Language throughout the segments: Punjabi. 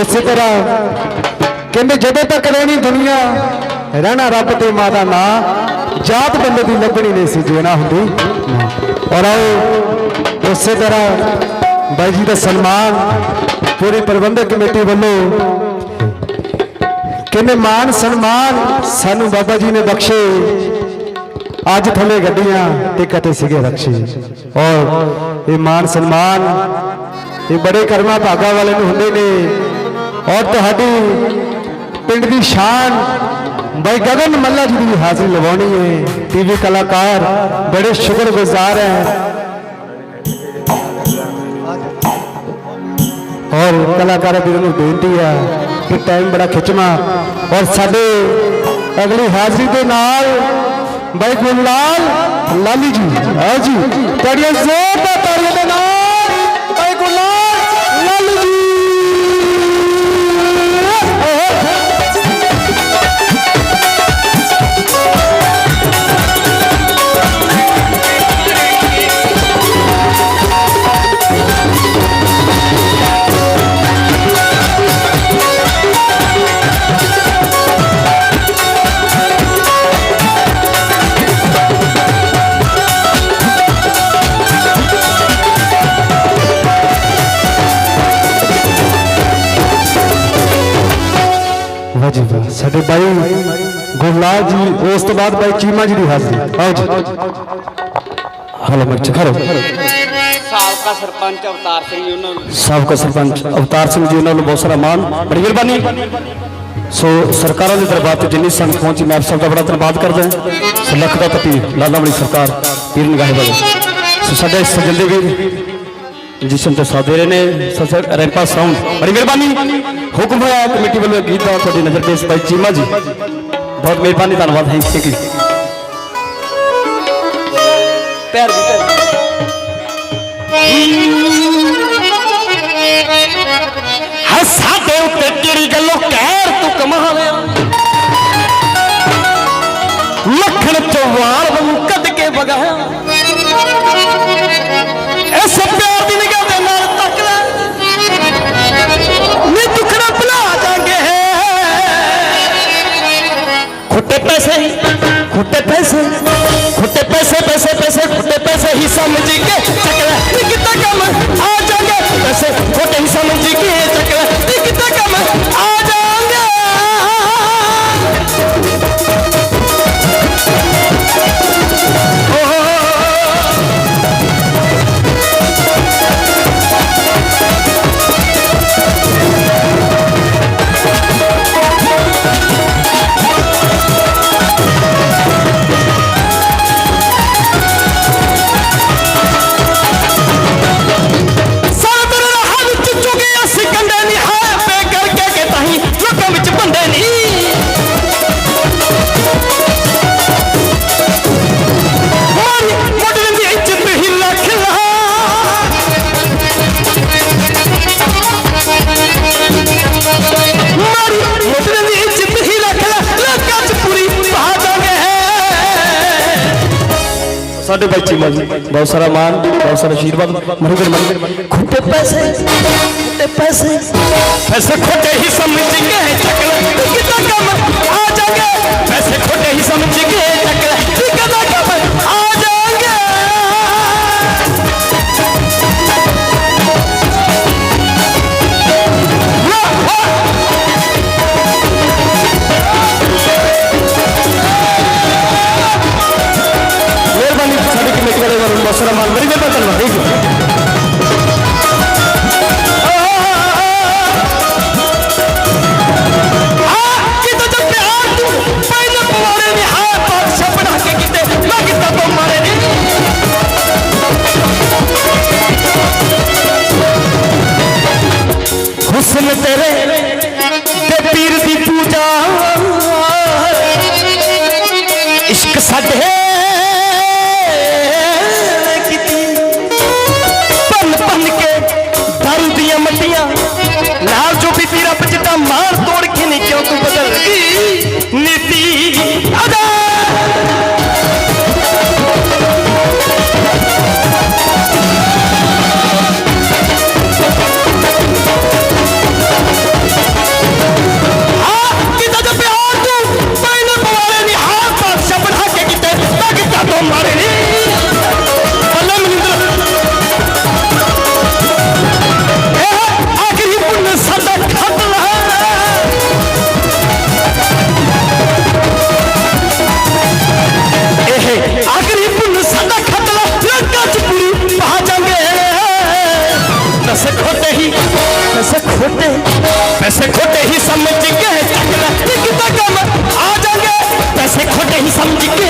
ਉਸੇ ਤਰ੍ਹਾਂ ਕਹਿੰਦੇ ਜਦੋਂ ਤੱਕ ਰਹਿਣੀ ਦੁਨੀਆ, ਰਹਿਣਾ ਰੱਬ ਤੇ ਮਾਂ ਦਾ ਨਾਂ, ਜਾਤ ਬੰਦੇ ਦੀ ਲੱਭਣੀ ਨਹੀਂ ਸੀ ਜੀਣਾ ਹੁੰਦੀ ਔਰ ਆਓ, ਉਸੇ ਤਰ੍ਹਾਂ ਬਾਈ ਜੀ ਦਾ ਸਨਮਾਨ ਪੂਰੀ ਪ੍ਰਬੰਧਕ ਕਮੇਟੀ ਵੱਲੋਂ ਕਹਿੰਦੇ ਮਾਨ ਸਨਮਾਨ ਸਾਨੂੰ ਬਾਬਾ ਜੀ ਨੇ ਬਖਸ਼ੇ। ਅੱਜ ਥੱਲੇ ਗੱਡੀਆਂ ਤੇ ਕਤੇ ਸੀਗੇ ਰਕਸ਼ੇ ਔਰ ਇਹ ਮਾਨ ਸਨਮਾਨ, ਇਹ ਬੜੇ ਕਰਮਾਂ ਭਾਗਾ ਵਾਲੇ ਨੂੰ ਹੁੰਦੇ ਨੇ। ਔਰ ਤੁਹਾਡੀ ਪਿੰਡ ਦੀ ਸ਼ਾਨ ਬਾਈ ਗਗਨ ਮੱਲਾ ਜੀ ਦੀ ਹਾਜ਼ਰੀ ਲਵਾਉਣੀ ਹੈ। ਟੀਵੀ ਕਲਾਕਾਰ ਬੜੇ ਸ਼ੁਕਰਗੁਜ਼ਾਰ ਹੈ। ਔਰ ਕਲਾਕਾਰਾਂ ਵੀਰਾਂ ਨੂੰ ਬੇਨਤੀ ਹੈ ਕਿ ਟਾਈਮ ਬੜਾ ਖਿੱਚਵਾਂ ਔਰ ਸਾਡੇ ਅਗਲੀ ਹਾਜ਼ਰੀ ਦੇ ਨਾਲ ਬਾਈ ਗੁਰਲਾਲ ਲਾਲੀ ਜੀ। ਆਓ ਜੀ, ਤੁਹਾਡੀਆਂ ਜ਼ੋਰਦਾਰ ਤਾੜੀਆਂ ਦੇ ਨਾਲ। ਸਾਡੇ ਬਾਈ ਗੁਰਲਾਲ ਜੀ ਉਸ ਤੋਂ ਬਾਅਦ ਬਾਈ ਚੀਮਾ ਜੀ ਦੀ ਹਾਜ਼ਰੀ। ਆਓ ਜੀ। ਹਲੋ ਮੱਚ ਕਰੋ ਸਾਬਕਾ ਸਰਪੰਚ ਅਵਤਾਰ ਸਿੰਘ ਜੀ ਉਹਨਾਂ ਨੂੰ। ਸਾਬਕਾ ਸਰਪੰਚ ਅਵਤਾਰ ਸਿੰਘ ਜੀ ਉਹਨਾਂ ਨੂੰ ਬਹੁਤ ਸਾਰਾ ਮਾਣ। ਬੜੀ ਮਿਹਰਬਾਨੀ। ਸੋ ਸਰਕਾਰਾਂ ਦੇ ਦਰਬਾਰ ਤੇ ਜਿੰਨੀ ਸੰਗਤ ਪਹੁੰਚੀ ਮੈਂ ਆਪ ਸਭ ਦਾ ਬੜਾ ਧੰਨਵਾਦ ਕਰਦਾ ਹਾਂ। ਸੋ ਲੱਖ ਦਾ ਪਤੀ ਲਾਲਾ ਵਾਲੀ ਸਰਕਾਰ ਪੀਰ ਨਿਗਾਹੇ ਵਾਲੇ। ਸੋ ਸਾਡੇ ਸਜੰਦੇ ਵੀਰ ਜਿਸਮ ਤੇ ਸਾਥ ਦੇ ਰਹੇ ਨੇ ਸਰ ਰੈਂਪਾ ਸਾਊਂਡ। ਬੜੀ ਮਿਹਰਬਾਨੀ। ਹੁਕਮ ਹੋਇਆ ਕਮੇਟੀ ਵੱਲੋਂ ਗੀਤ ਦਾ ਤੁਹਾਡੀ ਨਜ਼ਰ ਪੇਸ਼ ਭਾਈ ਚੀਮਾ ਜੀ ਬਹੁਤ ਮਿਹਰਬਾਨੀ ਧੰਨਵਾਦ ਹੈ ਥੈਂਕ ਯੂ ਪੈਰ ਵੀ ਪੈਰ ਹਾਂ ਸਾਡੇ ਉੱਤੇ ਕਿਹੜੀ ਗੱਲੋਂ ਕਹਿਰ ਤੂੰ ਕਮਾ ਸਮਝ ਕੇ ਕੰਮ ਆ? ਜਾਗੇ ਪੈਸੇ ਖੁੱਟੇ ਹੀ ਸਮਝ ਕੇ ਸਾਡੇ ਬਾਈ ਚੀਮਾ ਬਹੁਤ ਸਾਰਾ ਮਾਨ ਬਹੁਤ ਸਾਰਾ ਆਸ਼ੀਰਵਾਦ ਮਰੀ ਮਿਹਰਬਾਨੀ ਖੁੱਟੇ ਪੈਸੇ ਖੁੱਟੇ ਪੈਸੇ। ਪੈਸੇ ਖੋਟੇ ਹੀ ਸਮਝ ਕੇ ਚੱਕਲ ਕਿਤਾ ਕੰਮ? ਆ ਜਾਗੇ। ਪੈਸੇ ਖੋਟੇ ਹੀ ਸਮਝ ਕੇ ਚੱਕਲ ਕਿਤਾ ਵਾਲੇ ਵੱਲੋਂ ਬਹੁਤ ਸਾਰਾ ਮਾਣ ਬੜੀ ਮਿਹਰਬਾਨੀ ਧੰਨਵਾਦ ਥੈਂਕ ਯੂ 깜찍해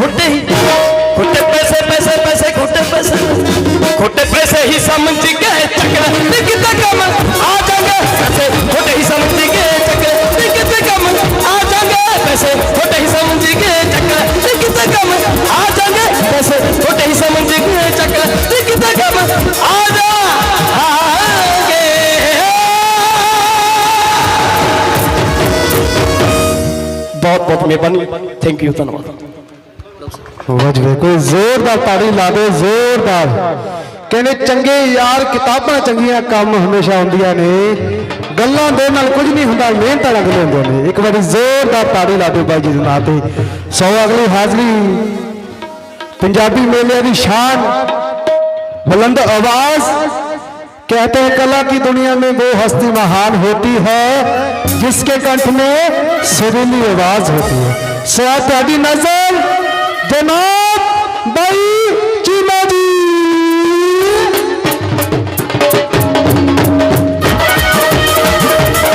ਐਸੇ ਖੋਟੇ ਹੀ ਖੋਟੇ ਪੈਸੇ ਪੈਸੇ ਪੈਸੇ ਖੋਟੇ ਪੈਸੇ ਖੋਟੇ ਪੈਸੇ ਹੀ ਸਮਝ ਕੇ ਚੱਕਰ ਤੇ ਕਿਤੇ ਕੰਮ ਆ ਜਾਂਗੇ ਪੈਸੇ ਖੋਟੇ ਹੀ ਸਮਝ ਕੇ ਚੱਕਰ ਤੇ ਕਿਤੇ ਕੰਮ ਆ ਜਾਂਗੇ ਪੈਸੇ ਖੋਟੇ ਹੀ ਸਮਝ ਕੇ ਚੱਕਰ ਤੇ ਕਿਤੇ ਕੰਮ ਆ ਜਾਂਗੇ ਪੈਸੇ ਖੋਟੇ ਹੀ ਸਮਝ ਕੇ ਚੱਕਰ ਤੇ ਕਿਤੇ ਕੰਮ ਆ ਜਾਗੇ ਬਹੁਤ ਵਜਵੇ ਕੋਈ ਜ਼ੋਰਦਾਰ ਤਾੜੀ ਲਾ ਦੇ ਜ਼ੋਰਦਾਰ ਕਹਿੰਦੇ ਚੰਗੇ ਯਾਰ ਕਿਤਾਬਾਂ ਚੰਗੀਆਂ ਕੰਮ ਹਮੇਸ਼ਾ ਹੁੰਦੀਆਂ ਨੇ ਗੱਲਾਂ ਦੇ ਨਾਲ ਕੁਝ ਨਹੀਂ ਹੁੰਦਾ ਮਿਹਨਤ ਲੱਗਦੇ ਹੁੰਦੇ ਨੇ ਇੱਕ ਵਾਰੀ ਜ਼ੋਰਦਾਰ ਤਾੜੀ ਲਾ ਦਿਓ ਬਾਈ ਜੀ ਦੇ ਨਾਂ ਤੇ ਸੋ ਅਗਲੀ ਹਾਜ਼ਰੀ पंजाबी मेले की शान बुलंद आवाज कहते हैं कला की दुनिया में वो हस्ती महान होती है जिसके कंठ में सुरीली आवाज होती है सो ਤੁਹਾਡੀ জনাব বাই